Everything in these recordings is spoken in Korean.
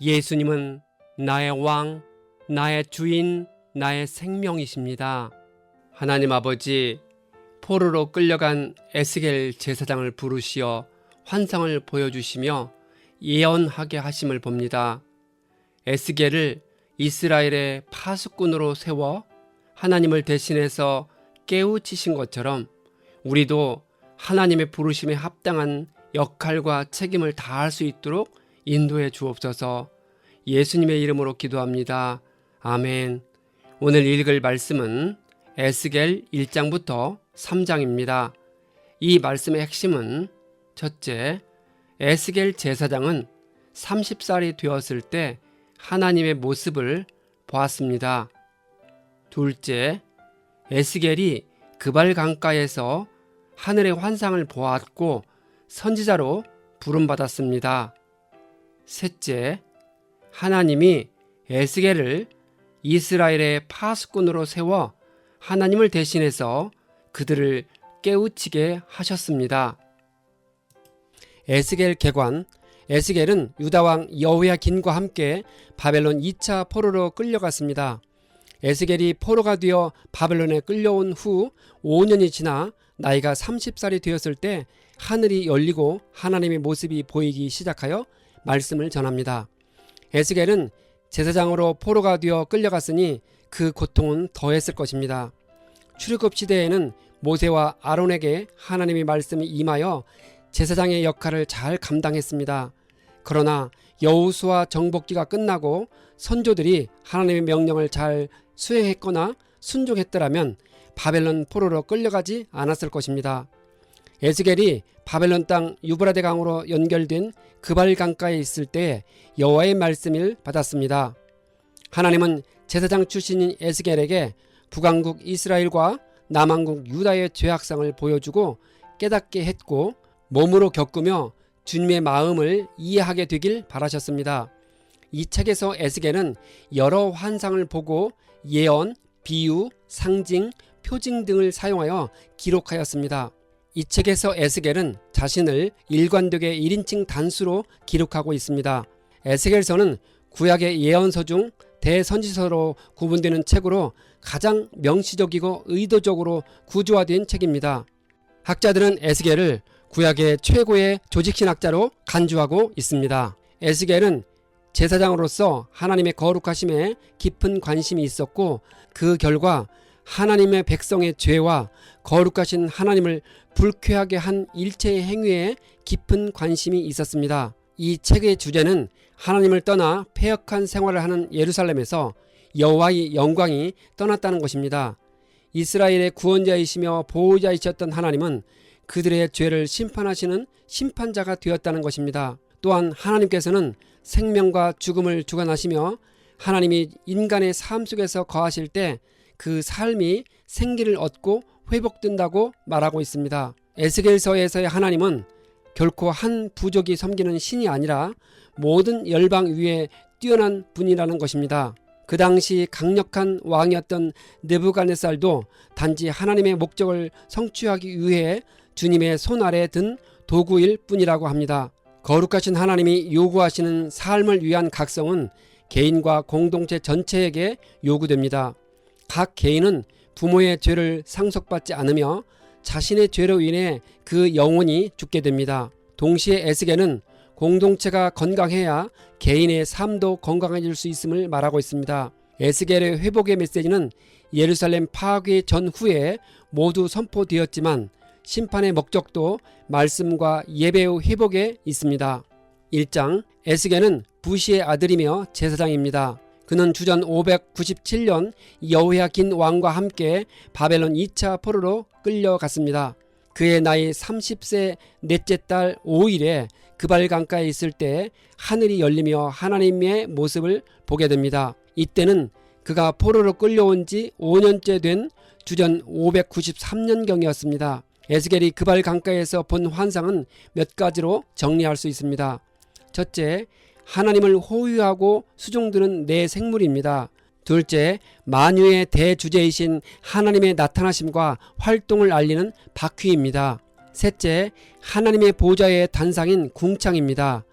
예수님은 나의 왕, 나의 주인, 나의 생명이십니다. 하나님 아버지, 포로로 끌려간 에스겔 제사장을 부르시어 환상을 보여주시며 예언하게 하심을 봅니다. 에스겔을 이스라엘의 파수꾼으로 세워 하나님을 대신해서 깨우치신 것처럼 우리도 하나님의 부르심에 합당한 역할과 책임을 다할 수 있도록 인도해 주옵소서 예수님의 이름으로 기도합니다. 아멘. 오늘 읽을 말씀은 에스겔 1장부터 3장입니다. 이 말씀의 핵심은 첫째, 에스겔 제사장은 30살이 되었을 때 하나님의 모습을 보았습니다. 둘째, 에스겔이 그발 강가에서 하늘의 환상을 보았고 선지자로 부름받았습니다. 셋째, 하나님이 에스겔을 이스라엘의 파수꾼으로 세워 하나님을 대신해서 그들을 깨우치게 하셨습니다. 에스겔 개관 에스겔은 유다왕 여호야긴과 함께 바벨론 2차 포로로 끌려갔습니다. 에스겔이 포로가 되어 바벨론에 끌려온 후 5년이 지나 나이가 30살이 되었을 때 하늘이 열리고 하나님의 모습이 보이기 시작하여 말씀을 전합니다. 에스겔은 제사장으로 포로가 되어 끌려갔으니 그 고통은 더했을 것입니다. 출애굽 시대에는 모세와 아론에게 하나님의 말씀이 임하여 제사장의 역할을 잘 감당했습니다. 그러나 여우수와 정복기가 끝나고 선조들이 하나님의 명령을 잘 수행했거나 순종했더라면 바벨론 포로로 끌려가지 않았을 것입니다. 에스겔이 바벨론 땅 유브라데 강으로 연결된 그발 강가에 있을 때 여호와의 말씀을 받았습니다. 하나님은 제사장 출신인 에스겔에게 북왕국 이스라엘과 남왕국 유다의 죄악상을 보여주고 깨닫게 했고 몸으로 겪으며 주님의 마음을 이해하게 되길 바라셨습니다. 이 책에서 에스겔은 여러 환상을 보고 예언, 비유, 상징, 표징 등을 사용하여 기록하였습니다. 이 책에서 에스겔은 자신을 일관되게 1인칭 단수로 기록하고 있습니다. 에스겔서는 구약의 예언서 중 대선지서로 구분되는 책으로 가장 명시적이고 의도적으로 구조화된 책입니다. 학자들은 에스겔을 구약의 최고의 조직신학자로 간주하고 있습니다. 에스겔은 제사장으로서 하나님의 거룩하심에 깊은 관심이 있었고 그 결과 하나님의 백성의 죄와 거룩하신 하나님을 불쾌하게 한 일체의 행위에 깊은 관심이 있었습니다. 이 책의 주제는 하나님을 떠나 폐역한 생활을 하는 예루살렘에서 여호와의 영광이 떠났다는 것입니다. 이스라엘의 구원자이시며 보호자이셨던 하나님은 그들의 죄를 심판하시는 심판자가 되었다는 것입니다. 또한 하나님께서는 생명과 죽음을 주관하시며 하나님이 인간의 삶 속에서 거하실 때 그 삶이 생기를 얻고 회복된다고 말하고 있습니다. 에스겔서에서의 하나님은 결코 한 부족이 섬기는 신이 아니라 모든 열방 위에 뛰어난 분이라는 것입니다. 그 당시 강력한 왕이었던 느부갓네살도 단지 하나님의 목적을 성취하기 위해 주님의 손 아래 든 도구일 뿐이라고 합니다. 거룩하신 하나님이 요구하시는 삶을 위한 각성은 개인과 공동체 전체에게 요구됩니다. 각 개인은 부모의 죄를 상속받지 않으며 자신의 죄로 인해 그 영혼이 죽게 됩니다. 동시에 에스겔은 공동체가 건강해야 개인의 삶도 건강해질 수 있음을 말하고 있습니다. 에스겔의 회복의 메시지는 예루살렘 파괴 전후에 모두 선포되었지만 심판의 목적도 말씀과 예배의 회복에 있습니다. 1장 에스겔은 부시의 아들이며 제사장입니다. 그는 주전 597년 여호야긴 왕과 함께 바벨론 2차 포로로 끌려갔습니다. 그의 나이 30세 넷째 달 5일에 그발 강가에 있을 때 하늘이 열리며 하나님의 모습을 보게 됩니다. 이때는 그가 포로로 끌려온 지 5년째 된 주전 593년경이었습니다. 에스겔이 그발 강가에서 본 환상은 몇 가지로 정리할 수 있습니다. 첫째, 하나님을 호위하고 수종드는 내 생물입니다. 둘째, 만유의 대주제이신 하나님의 나타나심과 활동을 알리는 바퀴입니다. 셋째, 하나님의 보좌의 단상인 궁창입니다.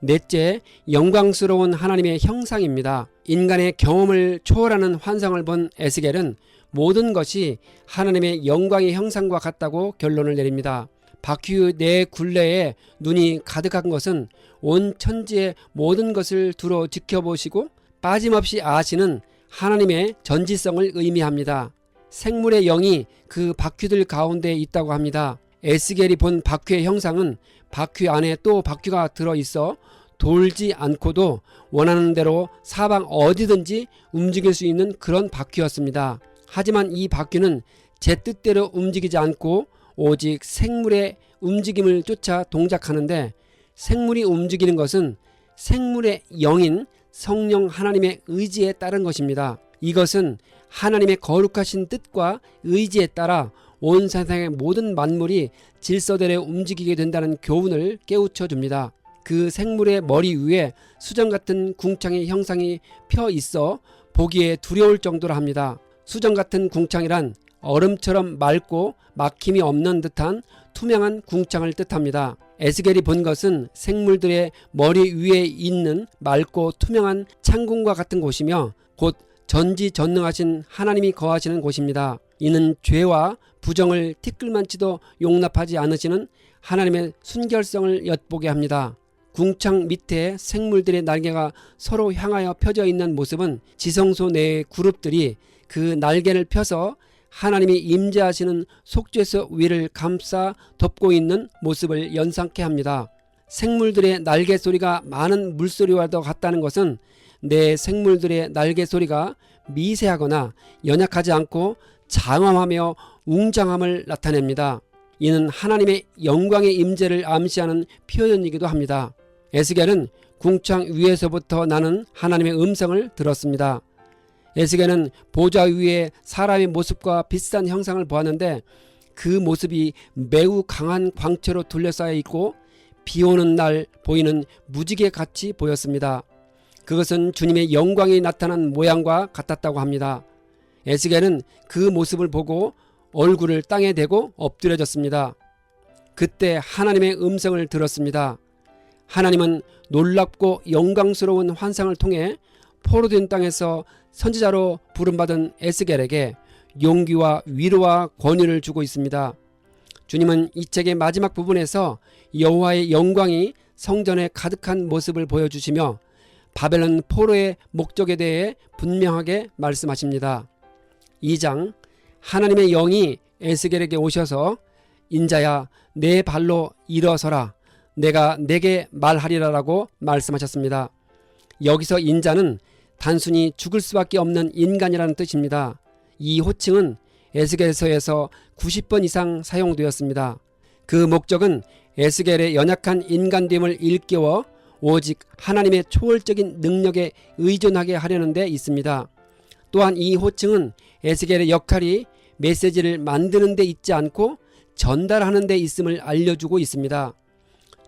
넷째, 영광스러운 하나님의 형상입니다. 인간의 경험을 초월하는 환상을 본 에스겔은 모든 것이 하나님의 영광의 형상과 같다고 결론을 내립니다. 바퀴의 네 굴레에 눈이 가득한 것은 온 천지의 모든 것을 두루 지켜보시고 빠짐없이 아시는 하나님의 전지성을 의미합니다. 생물의 영이 그 바퀴들 가운데 있다고 합니다. 에스겔이 본 바퀴의 형상은 바퀴 안에 또 바퀴가 들어 있어 돌지 않고도 원하는 대로 사방 어디든지 움직일 수 있는 그런 바퀴였습니다. 하지만 이 바퀴는 제 뜻대로 움직이지 않고 오직 생물의 움직임을 쫓아 동작하는데 생물이 움직이는 것은 생물의 영인 성령 하나님의 의지에 따른 것입니다. 이것은 하나님의 거룩하신 뜻과 의지에 따라 온 세상의 모든 만물이 질서대로 움직이게 된다는 교훈을 깨우쳐 줍니다. 그 생물의 머리 위에 수정 같은 궁창의 형상이 펴 있어 보기에 두려울 정도로 합니다. 수정 같은 궁창이란 얼음처럼 맑고 막힘이 없는 듯한 투명한 궁창을 뜻합니다. 에스겔이 본 것은 생물들의 머리 위에 있는 맑고 투명한 창궁과 같은 곳이며 곧 전지전능하신 하나님이 거하시는 곳입니다. 이는 죄와 부정을 티끌만치도 용납하지 않으시는 하나님의 순결성을 엿보게 합니다. 궁창 밑에 생물들의 날개가 서로 향하여 펴져 있는 모습은 지성소 내의 그룹들이 그 날개를 펴서 하나님이 임재하시는 속죄소 위를 감싸 덮고 있는 모습을 연상케 합니다. 생물들의 날개 소리가 많은 물소리와도 같다는 것은 내 생물들의 날개 소리가 미세하거나 연약하지 않고 장엄하며 웅장함을 나타냅니다. 이는 하나님의 영광의 임재를 암시하는 표현이기도 합니다. 에스겔은 궁창 위에서부터 나는 하나님의 음성을 들었습니다. 에스겔은 보좌 위에 사람의 모습과 비슷한 형상을 보았는데 그 모습이 매우 강한 광채로 둘러싸여 있고 비 오는 날 보이는 무지개 같이 보였습니다. 그것은 주님의 영광이 나타난 모양과 같았다고 합니다. 에스겔은 그 모습을 보고 얼굴을 땅에 대고 엎드려졌습니다. 그때 하나님의 음성을 들었습니다. 하나님은 놀랍고 영광스러운 환상을 통해 포로된 땅에서 선지자로 부름받은 에스겔에게 용기와 위로와 권유를 주고 있습니다. 주님은 이 책의 마지막 부분에서 여호와의 영광이 성전에 가득한 모습을 보여주시며 바벨론 포로의 목적에 대해 분명하게 말씀하십니다. 2장 하나님의 영이 에스겔에게 오셔서 인자야 내 발로 일어서라 내가 내게 말하리라라고 말씀하셨습니다. 여기서 인자는 단순히 죽을 수밖에 없는 인간이라는 뜻입니다. 이 호칭은 에스겔서에서 90번 이상 사용되었습니다. 그 목적은 에스겔의 연약한 인간됨을 일깨워 오직 하나님의 초월적인 능력에 의존하게 하려는 데 있습니다. 또한 이 호칭은 에스겔의 역할이 메시지를 만드는 데 있지 않고 전달하는 데 있음을 알려주고 있습니다.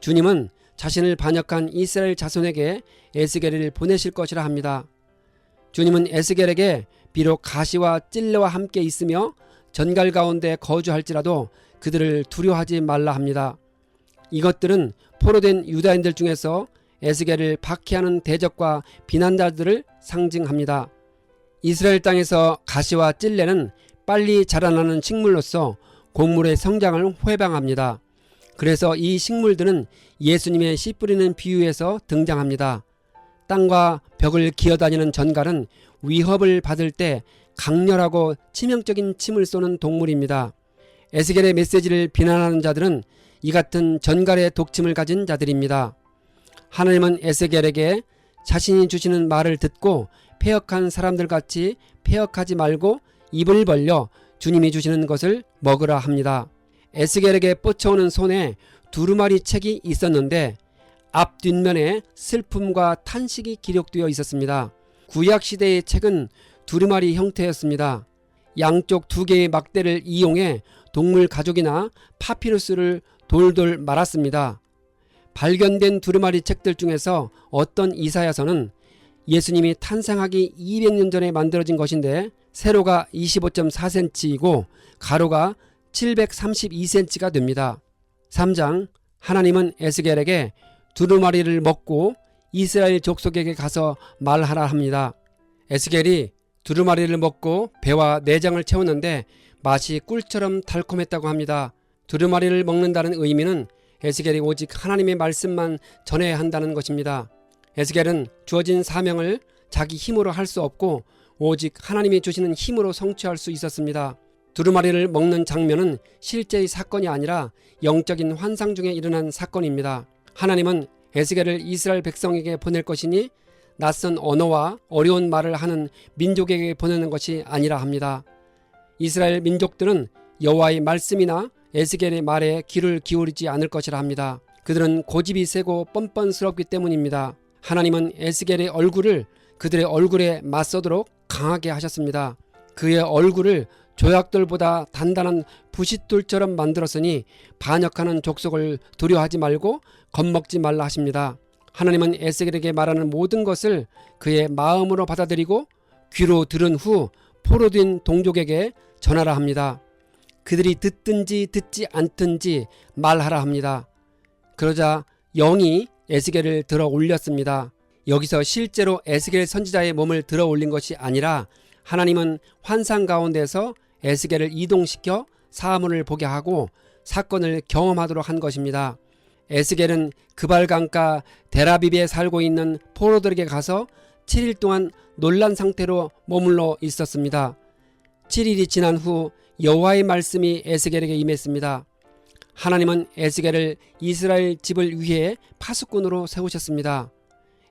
주님은 자신을 반역한 이스라엘 자손에게 에스겔을 보내실 것이라 합니다. 주님은 에스겔에게 비록 가시와 찔레와 함께 있으며 전갈 가운데 거주할지라도 그들을 두려워하지 말라 합니다. 이것들은 포로된 유다인들 중에서 에스겔을 박해하는 대적과 비난자들을 상징합니다. 이스라엘 땅에서 가시와 찔레는 빨리 자라나는 식물로서 곡물의 성장을 회방합니다. 그래서 이 식물들은 예수님의 씨 뿌리는 비유에서 등장합니다. 땅과 벽을 기어다니는 전갈은 위협을 받을 때 강렬하고 치명적인 침을 쏘는 동물입니다. 에스겔의 메시지를 비난하는 자들은 이 같은 전갈의 독침을 가진 자들입니다. 하나님은 에스겔에게 자신이 주시는 말을 듣고 폐역한 사람들 같이 폐역하지 말고 입을 벌려 주님이 주시는 것을 먹으라 합니다. 에스겔에게 뻗쳐오는 손에 두루마리 책이 있었는데 앞 뒷면에 슬픔과 탄식이 기록되어 있었습니다. 구약 시대의 책은 두루마리 형태였습니다. 양쪽 두 개의 막대를 이용해 동물 가죽이나 파피루스를 돌돌 말았습니다. 발견된 두루마리 책들 중에서 어떤 이사야서는 예수님이 탄생하기 200년 전에 만들어진 것인데 세로가 25.4cm이고 가로가 732cm가 됩니다. 3장 하나님은 에스겔에게 두루마리를 먹고 이스라엘 족속에게 가서 말하라 합니다. 에스겔이 두루마리를 먹고 배와 내장을 채웠는데 맛이 꿀처럼 달콤했다고 합니다. 두루마리를 먹는다는 의미는 에스겔이 오직 하나님의 말씀만 전해야 한다는 것입니다. 에스겔은 주어진 사명을 자기 힘으로 할 수 없고 오직 하나님이 주시는 힘으로 성취할 수 있었습니다. 두루마리를 먹는 장면은 실제의 사건이 아니라 영적인 환상 중에 일어난 사건입니다. 하나님은 에스겔을 이스라엘 백성에게 보낼 것이니 낯선 언어와 어려운 말을 하는 민족에게 보내는 것이 아니라 합니다. 이스라엘 민족들은 여호와의 말씀이나 에스겔의 말에 귀를 기울이지 않을 것이라 합니다. 그들은 고집이 세고 뻔뻔스럽기 때문입니다. 하나님은 에스겔의 얼굴을 그들의 얼굴에 맞서도록 강하게 하셨습니다. 그의 얼굴을 조약돌보다 단단한 부싯돌처럼 만들었으니 반역하는 족속을 두려워하지 말고 겁먹지 말라 하십니다. 하나님은 에스겔에게 말하는 모든 것을 그의 마음으로 받아들이고 귀로 들은 후 포로 된 동족에게 전하라 합니다. 그들이 듣든지 듣지 않든지 말하라 합니다. 그러자 영이 에스겔을 들어 올렸습니다. 여기서 실제로 에스겔 선지자의 몸을 들어 올린 것이 아니라 하나님은 환상 가운데서 에스겔을 이동시켜 사물을 보게 하고 사건을 경험하도록 한 것입니다. 에스겔은 그발강가 데라비비에 살고 있는 포로들에게 가서 7일 동안 놀란 상태로 머물러 있었습니다. 7일이 지난 후 여호와의 말씀이 에스겔에게 임했습니다. 하나님은 에스겔을 이스라엘 집을 위해 파수꾼으로 세우셨습니다.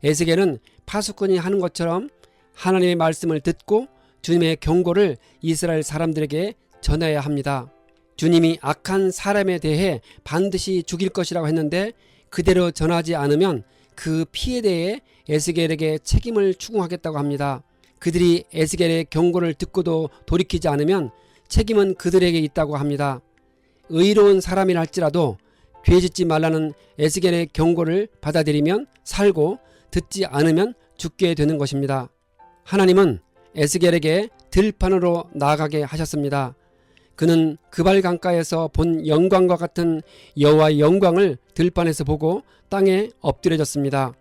에스겔은 파수꾼이 하는 것처럼 하나님의 말씀을 듣고 주님의 경고를 이스라엘 사람들에게 전해야 합니다. 주님이 악한 사람에 대해 반드시 죽일 것이라고 했는데 그대로 전하지 않으면 그 피에 대해 에스겔에게 책임을 추궁하겠다고 합니다. 그들이 에스겔의 경고를 듣고도 돌이키지 않으면 책임은 그들에게 있다고 합니다. 의로운 사람이라 할지라도 죄짓지 말라는 에스겔의 경고를 받아들이면 살고 듣지 않으면 죽게 되는 것입니다. 하나님은 에스겔에게 들판으로 나아가게 하셨습니다. 그는 그발 강가에서 본 영광과 같은 여호와의 영광을 들판에서 보고 땅에 엎드려졌습니다.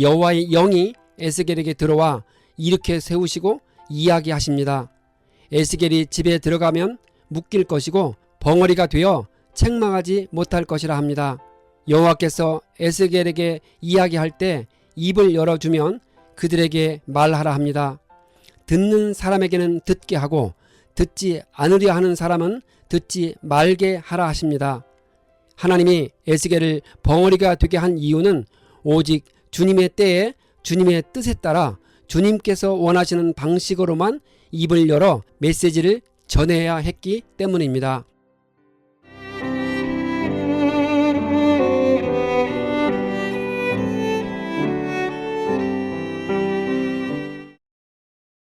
여호와의 영이 에스겔에게 들어와 이렇게 세우시고 이야기하십니다. 에스겔이 집에 들어가면 묶일 것이고 벙어리가 되어 책망하지 못할 것이라 합니다. 여호와께서 에스겔에게 이야기할 때 입을 열어주면 그들에게 말하라 합니다. 듣는 사람에게는 듣게 하고 듣지 않으려 하는 사람은 듣지 말게 하라 하십니다. 하나님이 에스겔을 벙어리가 되게 한 이유는 오직 주님의 때에 주님의 뜻에 따라 주님께서 원하시는 방식으로만 입을 열어 메시지를 전해야 했기 때문입니다.